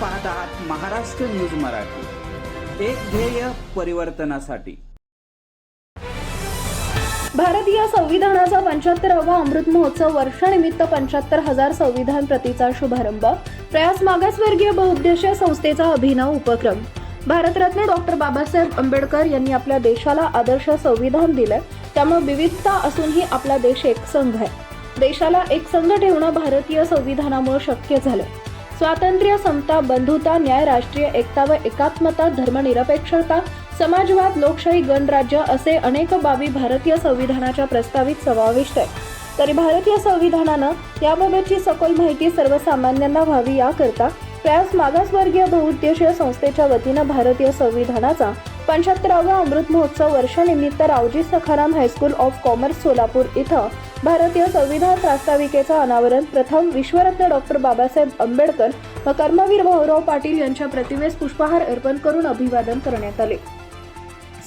पाहत आहात महाराष्ट्र न्यूज मराठी. एक ध्येय परिवर्तनासाठी. भारतीय संविधानाचा पंच्याहत्तरावा अमृत महोत्सव वर्षानिमित्त पंच्याहत्तर हजार संविधान प्रतीचा शुभारंभ प्रयास मागासवर्गीय बहुउद्देशीय संस्थेचा अभिनव उपक्रम. भारतरत्न डॉक्टर बाबासाहेब आंबेडकर यांनी आपल्या देशाला आदर्श संविधान दिलंय त्यामुळे विविधता असूनही आपला देश एक संघ आहे. देशाला एक संघ ठेवणं भारतीय संविधानामुळे शक्य झालं स्वातंत्र्य समता बंधुता न्याय राष्ट्रीय एकता व एकात्मता धर्मनिरपेक्षता समाजवाद लोकशाही गणराज्य असे अनेक बाबी भारतीय संविधानाच्या प्रस्तावित समाविष्ट आहे तरी भारतीय संविधानानं याबाबतची सखोल माहिती सर्वसामान्यांना व्हावी याकरता प्रयास मागासवर्गीय बहुउद्देशीय संस्थेच्या वतीनं भारतीय संविधानाचा पंच्याहत्तरावा अमृत महोत्सव वर्षानिमित्त Raoji Sakharam high school of commerce Solapur इथं भारतीय संविधान प्रास्ताविकेचं अनावरण. प्रथम विश्वरत्न डॉक्टर बाबासाहेब आंबेडकर व कर्मवीर भाऊराव पाटील यांच्या प्रतिमेस पुष्पहार अर्पण करून अभिवादन करण्यात आले.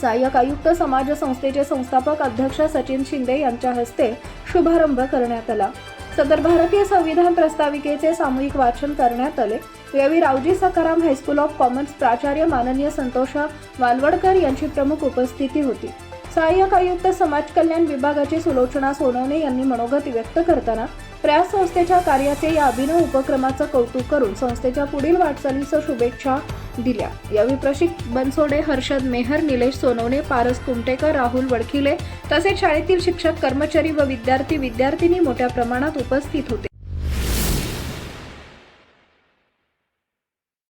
सहाय्यक आयुक्त समाज संस्थेचे संस्थापक अध्यक्ष सचिन शिंदे यांच्या हस्ते शुभारंभ करण्यात आला. सदर भारतीय संविधान प्रस्ताविकेचे सामूहिक वाचन करण्यात आले. यावेळी Raoji Sakharam high school of commerce प्राचार्य माननीय संतोष वालवडकर यांची प्रमुख उपस्थिती होती. सहाय्यक आयुक्त समाज कल्याण विभागाची सुलोचना सोनवणे यांनी मनोगत व्यक्त करताना प्रयास संस्थेच्या कार्याचे या अभिनव उपक्रमाचं कौतुक करून संस्थेच्या पुढील वाटचालीचं शुभेच्छा दिल्या. यावेळी प्रशिक बनसोडे हर्षद मेहर निलेश सोनवणे पारस कुमटेकर राहुल वडखिले तसेच शाळेतील शिक्षक कर्मचारी व विद्यार्थी विद्यार्थिनी मोठ्या प्रमाणात उपस्थित होते.